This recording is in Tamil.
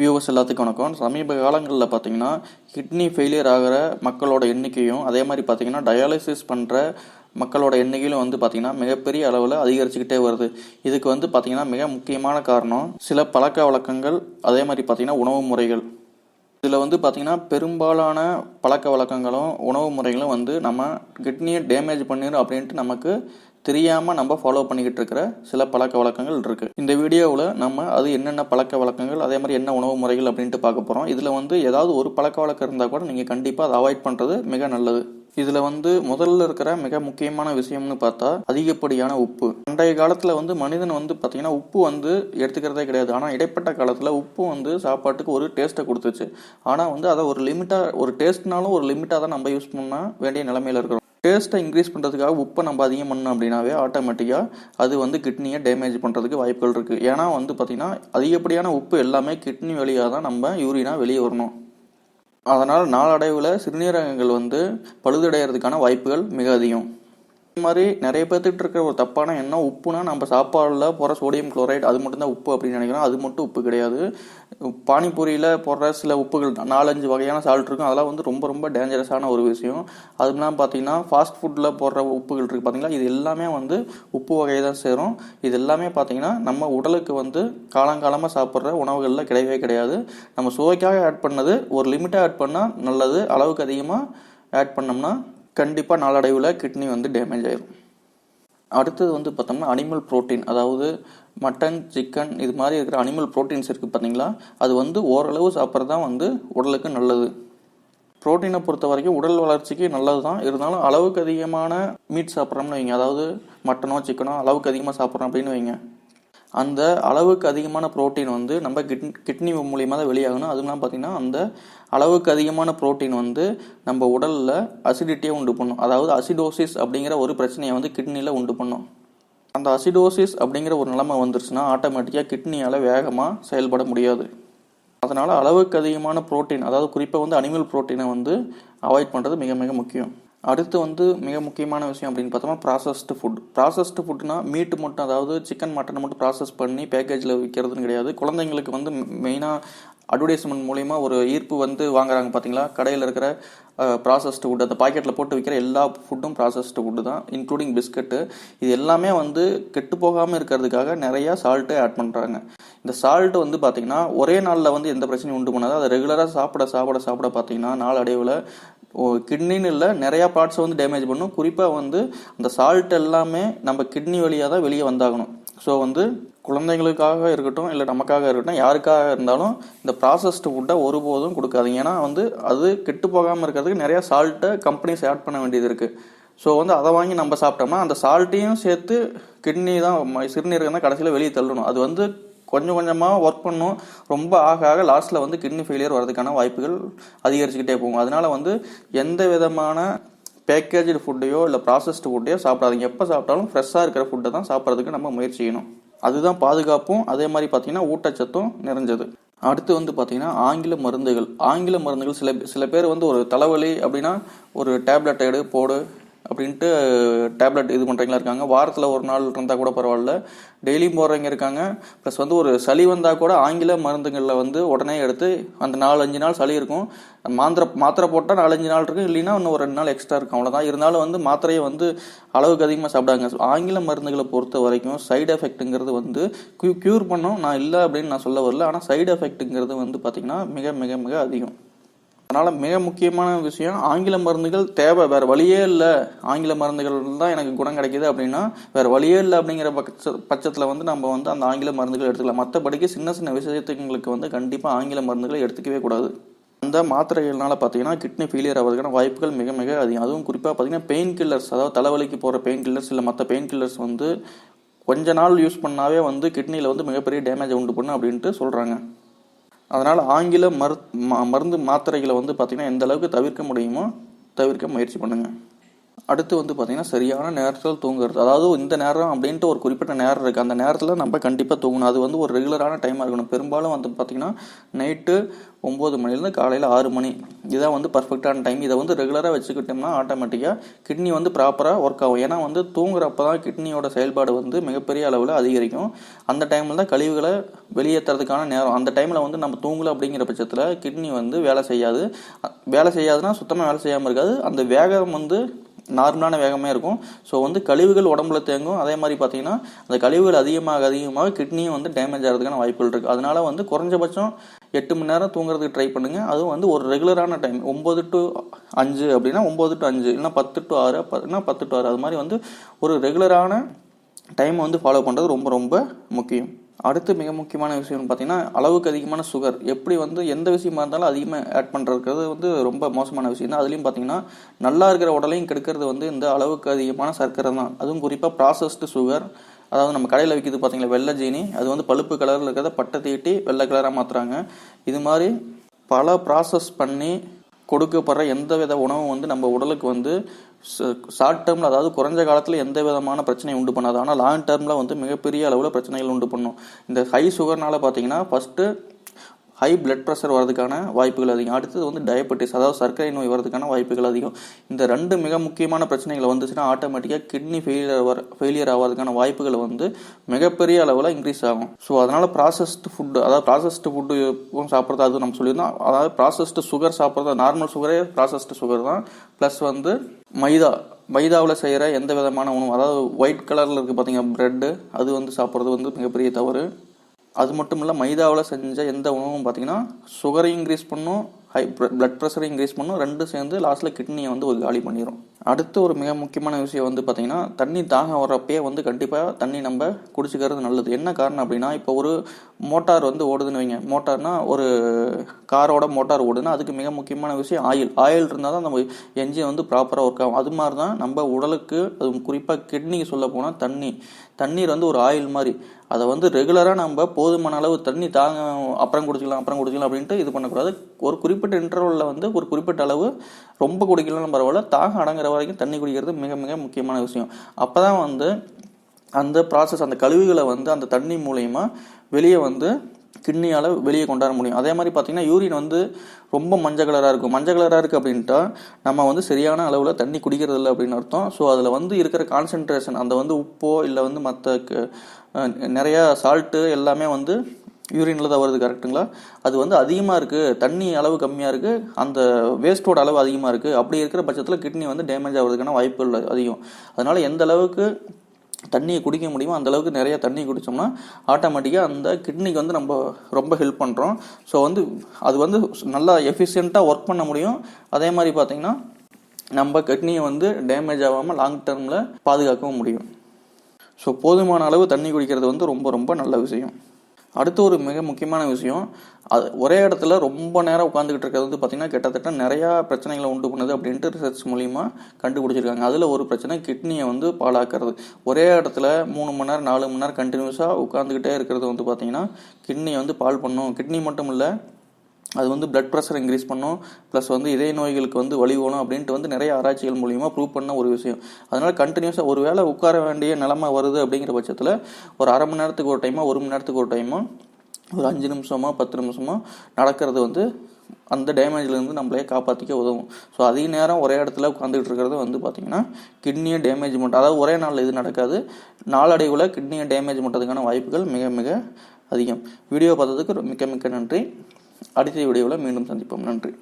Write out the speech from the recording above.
வியூவர்ஸ் எல்லாத்துக்கும் வணக்கம். சமீப காலங்களில் பார்த்தீங்கன்னா கிட்னி ஃபெயிலியர் ஆகிற மக்களோட எண்ணிக்கையும் அதே மாதிரி பார்த்தீங்கன்னா டயாலிசிஸ் பண்ணுற மக்களோட எண்ணிக்கையிலும் வந்து பார்த்திங்கன்னா மிகப்பெரிய அளவில் அதிகரிச்சுக்கிட்டே வருது. இதுக்கு வந்து பார்த்திங்கன்னா மிக முக்கியமான காரணம் சில பழக்க வழக்கங்கள் அதே மாதிரி பார்த்திங்கன்னா உணவு முறைகள். இதில் வந்து பார்த்திங்கன்னா பெரும்பாலான பழக்க வழக்கங்களும் உணவு முறைகளும் வந்து நம்ம கிட்னியை டேமேஜ் பண்ணிடும் அப்படின்ட்டு நமக்கு தெரியாமல் நம்ம ஃபாலோ பண்ணிக்கிட்டு இருக்கிற சில பழக்க வழக்கங்கள் இருக்குது இந்த வீடியோவில் நம்ம அது என்னென்ன பழக்க வழக்கங்கள் அதே மாதிரி என்ன உணவு முறைகள் அப்படின்ட்டு பார்க்க போகிறோம் இதில் வந்து ஏதாவது ஒரு பழக்க வழக்கம் இருந்தால் கூட நீங்கள் கண்டிப்பாக அதை அவாய்ட் பண்ணுறது மிக நல்லது. இதில் வந்து முதல்ல இருக்கிற மிக முக்கியமான விஷயம்னு பார்த்தா அதிகப்படியான உப்பு. பண்டைய காலத்தில் வந்து மனிதன் வந்து பார்த்தீங்கன்னா உப்பு வந்து எடுத்துக்கிறதே கிடையாது. ஆனால் இடைப்பட்ட காலத்தில் உப்பு வந்து சாப்பாட்டுக்கு ஒரு டேஸ்ட்டை கொடுத்துச்சு. ஆனால் வந்து அதை ஒரு லிமிட்டாக ஒரு டேஸ்ட்னாலும் ஒரு லிமிட்டாக தான் நம்ம யூஸ் பண்ண வேண்டிய நிலைமையில இருக்கிறோம். டேஸ்ட்டை இன்க்ரீஸ் பண்ணுறதுக்காக உப்பை நம்ம அதிகம் பண்ணோம் அப்படின்னாவே ஆட்டோமேட்டிக்காக அது வந்து கிட்னியை டேமேஜ் பண்ணுறதுக்கு வாய்ப்புகள் இருக்குது ஏன்னா வந்து பார்த்திங்கன்னா அதிகப்படியான உப்பு எல்லாமே கிட்னி வழியாக தான் நம்ம யூரினாக வெளியே வரணும். அதனால் நாளடைவில் சிறுநீரகங்கள் வந்து பழுதடைகிறதுக்கான வாய்ப்புகள் மிக அதிகம். இது மாதிரி நிறைய பேர்த்துட்டு இருக்கிற ஒரு தப்பான எண்ணம் உப்புனா நம்ம சாப்பாடில் போகிற சோடியம் குளோரைட் அது மட்டும்தான் உப்பு அப்படின்னு நினைக்கிறோம். அது மட்டும் உப்பு கிடையாது. பானிபூரியில் போடுற சில உப்புகள் நாலஞ்சு வகையான சால்ட் இருக்கும். அதெல்லாம் வந்து ரொம்ப ரொம்ப டேஞ்சரஸான ஒரு விஷயம். அதுலாம் பார்த்தீங்கன்னா ஃபாஸ்ட் ஃபுட்டில் போடுற உப்புகள் இருக்குது பார்த்தீங்களா இது எல்லாமே வந்து உப்பு வகையை தான் சேரும். இது எல்லாமே பார்த்தீங்கன்னா நம்ம உடலுக்கு வந்து காலங்காலமாக சாப்பிட்ற உணவுகளில் கிடையவே கிடையாது. நம்ம சுவைக்காக ஆட் பண்ணது ஒரு லிமிட்டாக ஆட் பண்ணால் நல்லது. அளவுக்கு அதிகமாக ஆட் பண்ணோம்னா கண்டிப்பாக நாளடைவில் கிட்னி வந்து டேமேஜ் ஆயிடும் அடுத்தது வந்து பார்த்தோம்னா அனிமல் புரோட்டீன் அதாவது மட்டன் சிக்கன் இது மாதிரி இருக்கிற அனிமல் புரோட்டீன்ஸ் இருக்குது பார்த்தீங்களா? அது வந்து ஓரளவு சாப்பிட்றது தான் வந்து உடலுக்கு நல்லது. புரோட்டீனை பொறுத்த வரைக்கும் உடல் வளர்ச்சிக்கு நல்லது தான் இருந்தாலும் அளவுக்கு அதிகமான மீட் சாப்பிட்றோம்னு வைங்க. அதாவது மட்டனோ சிக்கனோ அளவுக்கு அதிகமாக சாப்பிட்றோம் அப்படின்னு வைங்க. அந்த அளவுக்கு அதிகமான புரோட்டீன் வந்து நம்ம கிட் கிட்னி மூலியமாக தான் வெளியாகணும். அதுலாம் பார்த்தீங்கன்னா அந்த அளவுக்கு அதிகமான புரோட்டீன் வந்து நம்ம உடலில் அசிடிட்டியை உண்டு பண்ணும். அதாவது அசிடோசிஸ் அப்படிங்கிற ஒரு பிரச்சனையை வந்து கிட்னியில் உண்டு பண்ணும். அந்த அசிடோசிஸ் அப்படிங்கிற ஒரு நிலைமை வந்துருச்சுன்னா ஆட்டோமேட்டிக்காக கிட்னியால் வேகமாக செயல்பட முடியாது. அதனால் அளவுக்கு அதிகமான புரோட்டீன் அதாவது குறிப்பாக வந்து அனிமல் புரோட்டீனை வந்து அவாய்ட் பண்ணுறது மிக மிக முக்கியம். அடுத்து வந்து மிக முக்கியமான விஷயம் அப்படின்னு பார்த்தோம்னா ப்ராசஸ்டு ஃபுட் ப்ராசஸ்டு ஃபுட்னா மீட்டு மட்டும் அதாவது சிக்கன் மட்டனை மட்டும் ப்ராசஸ் பண்ணி பேக்கேஜில் விற்கிறதுன்னு கிடையாது. குழந்தைங்களுக்கு வந்து மெயினாக அட்வர்டைஸ்மெண்ட் மூலிமா ஒரு ஈர்ப்பு வந்து வாங்குறாங்க பார்த்தீங்களா? கடையில் இருக்கிற ப்ராசஸ்டு ஃபுட் அந்த பாக்கெட்டில் போட்டு விற்கிற எல்லா ஃபுட்டும் ப்ராசஸ்டு ஃபுட்டு தான் இன்க்ளூடிங் பிஸ்கட்டு இது எல்லாமே வந்து கெட்டு போகாமல் இருக்கிறதுக்காக நிறையா சால்ட்டு ஆட் பண்ணுறாங்க இந்த சால்ட் வந்து பார்த்தீங்கன்னா ஒரே நாளில் வந்து எந்த பிரச்சனையும் உண்டு பண்ணாது. அதை ரெகுலராக சாப்பிட சாப்பிட சாப்பிட பார்த்தீங்கன்னா நாளடைவில் கிட்னின்னு இல்லை நிறையா பார்ட்ஸை வந்து டேமேஜ் பண்ணும். குறிப்பாக வந்து அந்த சால்ட் எல்லாமே நம்ம கிட்னி வழியாக தான் வெளியே வந்தாகணும். ஸோ வந்து குழந்தைங்களுக்காக இருக்கட்டும் இல்லை நமக்காக இருக்கட்டும் யாருக்காக இருந்தாலும் இந்த ப்ராசஸ்டு ஃபுட்டை ஒருபோதும் கொடுக்காதீங்க. ஏன்னா வந்து அது கெட்டு போகாமல் இருக்கிறதுக்கு நிறையா சால்ட்டை கம்பெனிஸ் ஆட் பண்ண வேண்டியது இருக்குது ஸோ வந்து அதை வாங்கி நம்ம சாப்பிட்டோம்னா அந்த சால்ட்டையும் சேர்த்து கிட்னி தான் சிறுநீரகம் தான் கடைசியில் வெளியே தள்ளணும். அது வந்து கொஞ்சம் கொஞ்சமாக ஒர்க் பண்ணும். ரொம்ப ஆக ஆக லாஸ்ட்டில் வந்து கிட்னி ஃபெயிலியர் வரதுக்கான வாய்ப்புகள் அதிகரிச்சுக்கிட்டே போகும். அதனால் வந்து எந்த விதமான பேக்கேஜ்டு ஃபுட்டையோ இல்லை ப்ராசஸ்டு ஃபுட்டையோ சாப்பிடாதீங்க. எப்போ சாப்பிட்டாலும் ஃப்ரெஷ்ஷாக இருக்கிற ஃபுட்டை தான் சாப்பிட்றதுக்கு நம்ம முயற்சி செய்யணும். அதுதான் பாதுகாப்பும். அதே மாதிரி பார்த்தீங்கன்னா ஊட்டச்சத்தும் நிறைஞ்சது. அடுத்து வந்து பார்த்தீங்கன்னா ஆங்கில மருந்துகள். ஆங்கில மருந்துகள் சில சில பேர் வந்து ஒரு தலைவலி அப்படின்னா ஒரு டேப்லெட் எடு போடு அப்படின்ட்டு டேப்லெட் இது பண்ணுறவங்களா இருக்காங்க. வாரத்தில் ஒரு நாள் இருந்தால் கூட பரவாயில்ல. டெய்லியும் போடுறவங்க இருக்காங்க. ப்ளஸ் வந்து ஒரு சளி வந்தால் கூட ஆங்கில மருந்துகளில் வந்து உடனே எடுத்து அந்த நாலு அஞ்சு நாள் சளி இருக்கும். மாத்திரை மாத்திரை போட்டால் நாலஞ்சு நாள் இருக்கும். இல்லைன்னா இன்னும் ஒரு ரெண்டு நாள் எக்ஸ்ட்ரா இருக்கும். அவ்வளோதான் இருந்தாலும் வந்து மாத்திரையை வந்து அளவுக்கு அதிகமாக சாப்பிடாங்க. ஆங்கில மருந்துகளை பொறுத்த வரைக்கும் சைடு எஃபெக்ட்டுங்கிறது வந்து க்யூ க்யூர் பண்ணோம். நான் இல்லை அப்படின்னு நான் சொல்ல வரல. ஆனால் சைடு எஃபெக்ட்டுங்கிறது வந்து பார்த்திங்கன்னா மிக மிக மிக அதிகம். அதனால் மிக முக்கியமான விஷயம் ஆங்கில மருந்துகள் தேவை. வேறு வழியே இல்லை. ஆங்கில மருந்துகள் தான் எனக்கு குணம் கிடைக்கிது அப்படின்னா வேறு வழியே இல்லை அப்படிங்கிற பட்ச பட்சத்தில் வந்து நம்ம வந்து அந்த ஆங்கில மருந்துகள் எடுத்துக்கலாம். மற்றபடிக்கு சின்ன சின்ன விஷயத்துங்களுக்கு வந்து கண்டிப்பாக ஆங்கில மருந்துகளை எடுத்துக்கவே கூடாது. அந்த மாத்திரைகள்னால பார்த்தீங்கன்னா கிட்னி ஃபெயிலியர் ஆகிறதுக்கான வாய்ப்புகள் மிக மிக அதிகம். அதுவும் குறிப்பாக பார்த்தீங்கன்னா பெயின் கில்லர்ஸ் அதாவது தலைவலிக்கு போகிற பெயின் கில்லர்ஸ் இல்லை மற்ற பெயின் கில்லர்ஸ் வந்து கொஞ்ச நாள் யூஸ் பண்ணாவே வந்து கிட்னியில் வந்து மிகப்பெரிய டேமேஜ் உண்டு பண்ணும் அப்படின்ட்டு சொல்கிறாங்க அதனால் ஆங்கில மரு மருந்து மாத்திரைகளை வந்து பார்த்திங்கன்னா எந்த அளவுக்கு தவிர்க்க முடியுமோ தவிர்க்க முயற்சி பண்ணுங்கள் அடுத்து வந்து பார்த்திங்கன்னா சரியான நேரத்தில் தூங்குறது. அதாவது இந்த நேரம் அப்படின்ட்டு ஒரு குறிப்பிட்ட நேரம் இருக்குது அந்த நேரத்தில் நம்ம கண்டிப்பாக தூங்கணும். அது வந்து ஒரு ரெகுலரான டைமாக இருக்கணும். பெரும்பாலும் வந்து பார்த்திங்கன்னா நைட்டு ஒம்பது மணிலேருந்து காலையில் ஆறு மணி. இதான் வந்து பர்ஃபெக்டான டைம் இதை வந்து ரெகுலராக வச்சுக்கிட்டோம்னா ஆட்டோமேட்டிக்காக கிட்னி வந்து ப்ராப்பராக ஒர்க் ஆகும். ஏன்னா வந்து தூங்குறப்ப தான் கிட்னியோட செயல்பாடு வந்து மிகப்பெரிய அளவில் அதிகரிக்கும். அந்த டைமில் தான் கழிவுகளை வெளியேற்றுறதுக்கான நேரம். அந்த டைமில் வந்து நம்ம தூங்கலை அப்படிங்கிற பட்சத்தில் கிட்னி வந்து வேலை செய்யாது. வேலை செய்யாதுன்னா சுத்தமாக வேலை செய்யாமல் இருக்காது. அந்த வேகம் வந்து நார்மலான வேகமே இருக்கும். ஸோ வந்து கழிவுகள் உடம்புல தேங்கும். அதே மாதிரி பார்த்தீங்கன்னா அந்த கழிவுகள் அதிகமாக அதிகமாக கிட்னியும் வந்து டேமேஜ் ஆகிறதுக்கான வாய்ப்புகள் இருக்குது அதனால வந்து குறைஞ்சபட்சம் எட்டு மணி நேரம் தூங்குறதுக்கு ட்ரை பண்ணுங்கள் அதுவும் வந்து ஒரு ரெகுலரான டைம் ஒம்பது டு அஞ்சு அப்படின்னா ஒம்பது டு அஞ்சு. இல்லைனா பத்து டு ஆறு இல்லைனா பத்து டு ஆறு. அது மாதிரி வந்து ஒரு ரெகுலரான டைம் வந்து ஃபாலோ பண்ணுறது ரொம்ப ரொம்ப முக்கியம். அடுத்து மிக முக்கியமான விஷயம்னு பார்த்தீங்கன்னா அளவுக்கு அதிகமான சுகர் எப்படி வந்து எந்த விஷயமா இருந்தாலும் அதிகமாக ஆட் பண்ணுறது வந்து ரொம்ப மோசமான விஷயம். தான் அதுலேயும் பார்த்தீங்கன்னா நல்லா இருக்கிற உடலையும் கெடுக்கிறது வந்து இந்த அளவுக்கு அதிகமான சர்க்கரை தான். அதுவும் குறிப்பாக ப்ராசஸ்டு சுகர் அதாவது நம்ம கடையில் விற்கிது பார்த்தீங்களா வெள்ளை ஜீனி. அது வந்து பழுப்பு கலரில் இருக்கிறத பட்டை தீட்டி வெள்ளை கலராக மாற்றுறாங்க இது மாதிரி பல ப்ராசஸ் பண்ணி கொடுக்கப்படுற எந்த வித உணவும் வந்து நம்ம உடலுக்கு வந்து ஷார்ட் டேர்மில் அதாவது குறைஞ்ச காலத்தில் எந்த விதமான பிரச்சனையும் உண்டு பண்ணாது. ஆனால் லாங் டேர்மில் வந்து மிகப்பெரிய அளவில் பிரச்சனைகள் உண்டு பண்ணும். இந்த ஹை சுகர்னால பார்த்தீங்கன்னா ஃபஸ்ட்டு ஹை பிளட் ப்ரெஷர் வரதுக்கான வாய்ப்புகள் அதிகம். அடுத்தது வந்து டயபெட்டிஸ் அதாவது சர்க்கரை நோய் வரதுக்கான வாய்ப்புகள் அதிகம். இந்த ரெண்டு மிக முக்கியமான பிரச்சனைகள் வந்துச்சுன்னா ஆட்டோமேட்டிக்காக கிட்னி ஃபெயிலியர் வர ஃபெயிலியர் ஆகிறதுக்கான வாய்ப்புகள் வந்து மிகப்பெரிய அளவில் இன்க்ரீஸ் ஆகும். ஸோ அதனால் ப்ராசஸ்டு ஃபுட்டு அதாவது ப்ராசஸ்டு ஃபுட்டு சாப்பிட்றது அது நம்ம சொல்லியிருந்தோம். அதாவது ப்ராசஸ்டு சுகர் சாப்பிட்றது நார்மல் சுகரே ப்ராசஸ்டு சுகர் தான். ப்ளஸ் வந்து மைதா மைதாவில் செய்கிற எந்த விதமான உணவு அதாவது ஒயிட் கலரில் இருக்குது பார்த்தீங்கன்னா ப்ரெட்டு அது வந்து சாப்பிட்றது வந்து மிகப்பெரிய தவறு. அது மட்டும் இல்லை மைதாவில் செஞ்ச எந்த உணவும் பார்த்தீங்கன்னா சுகரை இன்க்ரீஸ் பண்ணும் ஹை பிளட் ப்ரெஷரை இன்க்ரீஸ் பண்ணும் ரெண்டும் சேர்ந்து லாஸ்ட்டில் கிட்னியை வந்து ஒரு காலி பண்ணிடும் அடுத்து ஒரு மிக முக்கியமான விஷயம் வந்து பார்த்திங்கன்னா தண்ணி தாகம் வர்றப்பே வந்து கண்டிப்பாக தண்ணி நம்ம குடிச்சிக்கிறது நல்லது. என்ன காரணம் அப்படின்னா இப்போ ஒரு மோட்டார் வந்து ஓடுதுன்னு வைங்க. மோட்டார்னா ஒரு காரோட மோட்டார் ஓடுதுன்னா அதுக்கு மிக முக்கியமான விஷயம் ஆயில். ஆயில் இருந்தால் தான் நம்ம என்ஜின் வந்து ப்ராப்பராக ஒர்க் ஆகும். அது மாதிரி தான் நம்ம உடலுக்கு அது குறிப்பாக கிட்னிக்கு சொல்ல போனால் தண்ணி. தண்ணீர் வந்து ஒரு ஆயில் மாதிரி. அதை வந்து ரெகுலராக நம்ம போதுமான அளவு தண்ணி தாங்க அப்புறம் குடிச்சிக்கலாம் அப்புறம் குடிக்கலாம் அப்படின்ட்டு இது பண்ணக்கூடாது. ஒரு குறிப்பிட்ட இன்டர்வலில் வந்து ஒரு குறிப்பிட்ட அளவு ரொம்ப குடிக்கலாம் பரவாயில்ல தாகம் அடங்குற வரைக்கும் தண்ணி குடிக்கிறது மிக மிக முக்கியமான விஷயம். அப்போ தான் வந்து அந்த ப்ராசஸ் அந்த கழிவுகளை வந்து அந்த தண்ணி மூலயமா வெளியே வந்து கிட்னியால் வெளியே கொண்டாட முடியும். அதே மாதிரி பார்த்திங்கன்னா யூரின் வந்து ரொம்ப மஞ்சள் கலராக இருக்கும். மஞ்சள் கலராக இருக்குது அப்படின்ட்டா நம்ம வந்து சரியான அளவில் தண்ணி குடிக்கிறது இல்லை அப்படின்னு அர்த்தம். ஸோ அதில் வந்து இருக்கிற கான்சென்ட்ரேஷன் அந்த வந்து உப்போ இல்லை வந்து மற்ற நிறையா சால்ட்டு எல்லாமே வந்து யூரினில் தான் வருது கரெக்டுங்களா அது வந்து அதிகமாக இருக்குது தண்ணி அளவு கம்மியாக இருக்குது அந்த வேஸ்ட்டோட அளவு அதிகமாக இருக்குது அப்படி இருக்கிற பட்சத்தில் கிட்னி வந்து டேமேஜ் ஆகிறதுக்கான வாய்ப்புகள் அதிகம். அதனால் எந்த அளவுக்கு தண்ணியை குடிக்க முடியுமோ அந்த அளவுக்கு நிறைய தண்ணி குடித்தோம்னா ஆட்டோமேட்டிக்காக அந்த கிட்னிக்கு வந்து நம்ம ரொம்ப ஹெல்ப் பண்ணுறோம் ஸோ வந்து அது வந்து நல்லா எஃபிஷியண்ட்டாக ஒர்க் பண்ண முடியும். அதே மாதிரி பார்த்திங்கன்னா நம்ம கிட்னியை வந்து டேமேஜ் ஆகாமல் லாங் டேர்மில் பாதுகாக்கவும் முடியும். ஸோ போதுமான அளவு தண்ணி குடிக்கிறது வந்து ரொம்ப ரொம்ப நல்ல விஷயம். அடுத்து ஒரு மிக முக்கியமான விஷயம் அது ஒரே இடத்துல ரொம்ப நேரம் உட்காந்துக்கிட்டு இருக்கிறது வந்து பார்த்திங்கன்னா கிட்டத்தட்ட நிறையா பிரச்சனைகளை உண்டு பண்ணுது அப்படின்ட்டு ரிசர்ச் மூலிமா கண்டுபிடிச்சிருக்காங்க. அதில் ஒரு பிரச்சனை கிட்னியை வந்து பாழாக்கிறது. ஒரே இடத்துல மூணு மணி நேரம் நாலு மணி நேரம் கண்டினியூஸாக உட்காந்துக்கிட்டே இருக்கிறது வந்து பார்த்திங்கன்னா கிட்னியை வந்து பால் பண்ணும். கிட்னி மட்டும் இல்லை அது வந்து பிளட் ப்ரெஷர் இன்க்ரீஸ் பண்ணும். ப்ளஸ் வந்து இதய நோய்களுக்கு வந்து வழிவோணும் அப்படின்ட்டு வந்து நிறைய ஆராய்ச்சிகள் மூலியமாக ப்ரூவ் பண்ண ஒரு விஷயம். அதனால் கண்டினியூஸாக ஒரு வேளை உட்கார வேண்டிய நிலமை வருது அப்படிங்கிற பட்சத்தில் ஒரு அரை மணி நேரத்துக்கு ஒரு டைமோ ஒரு மணி நேரத்துக்கு ஒரு டைமோ ஒரு அஞ்சு நிமிஷமோ பத்து நிமிஷமோ நடக்கிறது வந்து அந்த டேமேஜ்லேருந்து நம்மளே காப்பாற்றிக்க உதவும். ஸோ அதிக நேரம் ஒரே இடத்துல உட்காந்துக்கிட்டு இருக்கிறது வந்து பார்த்திங்கன்னா கிட்னியை டேமேஜ் மட்டும். அதாவது ஒரே நாளில் இது நடக்காது. நாளடைவில் கிட்னியை டேமேஜ் பண்ணுறதுக்கான வாய்ப்புகள் மிக மிக அதிகம். வீடியோ பார்த்ததுக்கு மிக்க மிக்க நன்றி. அடுத்த வீடியோவில் மீண்டும் சந்திப்போம். நன்றி.